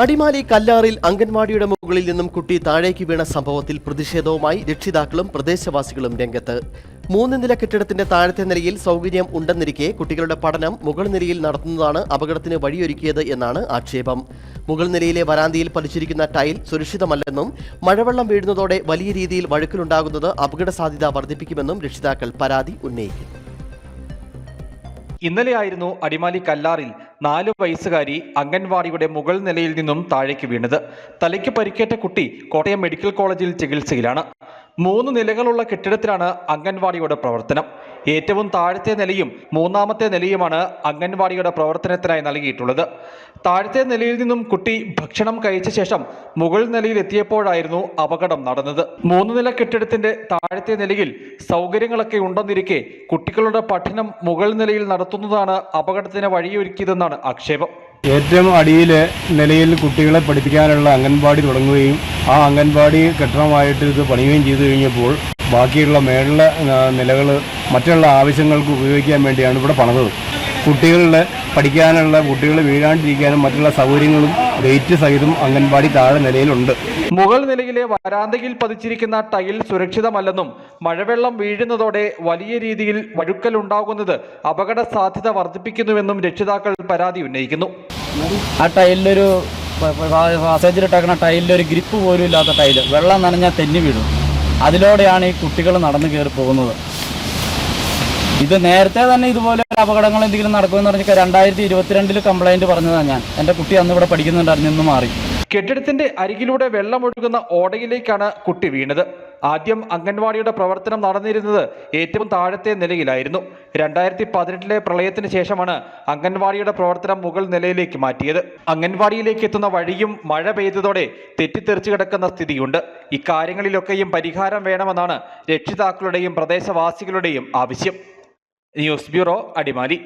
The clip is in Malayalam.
അടിമാലി കല്ലാറിൽ അംഗൻവാടിയുടെ മുകളിൽ നിന്നും കുട്ടി താഴേക്ക് വീണ സംഭവത്തിൽ പ്രതിഷേധവുമായി രക്ഷിതാക്കളും പ്രദേശവാസികളും രംഗത്ത്. മൂന്ന് നില കെട്ടിടത്തിന്റെ താഴത്തെ നിലയിൽ സൗകര്യം ഉണ്ടെന്നിരിക്കെ കുട്ടികളുടെ പഠനം മുകൾ നിലയിൽ നടത്തുന്നതാണ് അപകടത്തിന് വഴിയൊരുക്കിയത് എന്നാണ് ആക്ഷേപം. മുകൾ നിലയിലെ വരാന്തിയിൽ പതിച്ചിരിക്കുന്ന ടൈൽ സുരക്ഷിതമല്ലെന്നും മഴവെള്ളം വീഴുന്നതോടെ വലിയ രീതിയിൽ വഴുക്കലുണ്ടാകുന്നത് അപകട സാധ്യത വർദ്ധിപ്പിക്കുമെന്നും രക്ഷിതാക്കൾ പരാതി ഉന്നയിക്കുന്നു. ഇന്നലെയായിരുന്നു അടിമാലി കല്ലാറിൽ നാല് വയസ്സുകാരി അംഗൻവാടിയുടെ മുകൾ നിലയിൽ നിന്നും താഴേക്ക് വീണത്. തലയ്ക്ക് പരിക്കേറ്റ കുട്ടി കോട്ടയം മെഡിക്കൽ കോളേജിൽ ചികിത്സയിലാണ്. മൂന്ന് നിലകളുള്ള കെട്ടിടത്തിലാണ് അംഗൻവാടിയുടെ പ്രവർത്തനം. ഏറ്റവും താഴത്തെ നിലയും മൂന്നാമത്തെ നിലയുമാണ് അംഗൻവാടിയുടെ പ്രവർത്തനത്തിനായി നൽകിയിട്ടുള്ളത്. താഴത്തെ നിലയിൽ നിന്നും കുട്ടി ഭക്ഷണം കഴിച്ച ശേഷം മുകൾ നിലയിൽ എത്തിയപ്പോഴായിരുന്നു അപകടം നടന്നത്. മൂന്ന് നില കെട്ടിടത്തിന്റെ താഴത്തെ നിലയിൽ സൗകര്യങ്ങളൊക്കെ ഉണ്ടെന്നിരിക്കെ കുട്ടികളുടെ പഠനം മുകൾ നിലയിൽ നടത്തുന്നതാണ് അപകടത്തിന് വഴിയൊരുക്കിയതെന്നാണ് ആക്ഷേപം. ഏറ്റവും അടിയിലെ നിലയിൽ കുട്ടികളെ പഠിപ്പിക്കാനുള്ള അംഗൻവാടി തുടങ്ങുകയും ആ അംഗൻവാടി കെട്ടിടമായിട്ട് ഇത് പണിയുകയും ചെയ്തു കഴിഞ്ഞപ്പോൾ ബാക്കിയുള്ള മേളിലെ നിലകൾ മറ്റുള്ള ആവശ്യങ്ങൾക്ക് ഉപയോഗിക്കാൻ വേണ്ടിയാണ് ഇവിടെ പണിതത്. കുട്ടികളുടെ പഠിക്കാനുള്ള കുട്ടികൾ വീഴാണ്ടിരിക്കാനും മറ്റുള്ള സൗകര്യങ്ങളും വെയിറ്റ് സഹിതം അംഗൻവാടി താഴെ നിലയിലുണ്ട്. മുകൾ നിലയിലെ വരാന്തയിൽ പതിച്ചിരിക്കുന്ന ടൈൽ സുരക്ഷിതമല്ലെന്നും മഴവെള്ളം വീഴുന്നതോടെ വലിയ രീതിയിൽ വഴുക്കൽ ഉണ്ടാകുന്നത് അപകട സാധ്യത വർദ്ധിപ്പിക്കുന്നുവെന്നും രക്ഷിതാക്കൾ പരാതി ഉന്നയിക്കുന്നു. ആ ടൈലിലൊരു പാസേജിലിട്ടേക്കണ ഒരു ഗ്രിപ്പ് പോലും ഇല്ലാത്ത ടൈൽ വെള്ളം നനഞ്ഞാൽ തെന്നി വീഴും. അതിലൂടെയാണ് ഈ കുട്ടികൾ നടന്നു കയറി പോകുന്നത്. ഇത് നേരത്തെ തന്നെ ഇതുപോലെ അപകടങ്ങൾ എന്തെങ്കിലും നടക്കുമെന്ന് പറഞ്ഞാൽ രണ്ടായിരത്തി ഇരുപത്തിരണ്ടിൽ കംപ്ലൈന്റ് പറഞ്ഞതാണ് ഞാൻ. എന്റെ കുട്ടി അന്ന് ഇവിടെ പഠിക്കുന്നുണ്ടായിരുന്നു ഇന്ന് മാറി. കെട്ടിടത്തിന്റെ അരികിലൂടെ വെള്ളമൊഴുകുന്ന ഓടയിലേക്കാണ് കുട്ടി വീണത്. ആദ്യം അംഗൻവാടിയുടെ പ്രവർത്തനം നടന്നിരുന്നത് ഏറ്റവും താഴത്തെ നിലയിലായിരുന്നു. രണ്ടായിരത്തി പതിനെട്ടിലെ പ്രളയത്തിന് ശേഷമാണ് അംഗൻവാടിയുടെ പ്രവർത്തനം മുകൾ നിലയിലേക്ക് മാറ്റിയത്. അംഗൻവാടിയിലേക്ക് എത്തുന്ന വഴിയും മഴ പെയ്തതോടെ തെറ്റിത്തെറിച്ചു കിടക്കുന്ന സ്ഥിതിയുണ്ട്. ഇക്കാര്യങ്ങളിലൊക്കെയും പരിഹാരം വേണമെന്നാണ് രക്ഷിതാക്കളുടെയും പ്രദേശവാസികളുടെയും ആവശ്യം. News bureau Adimali.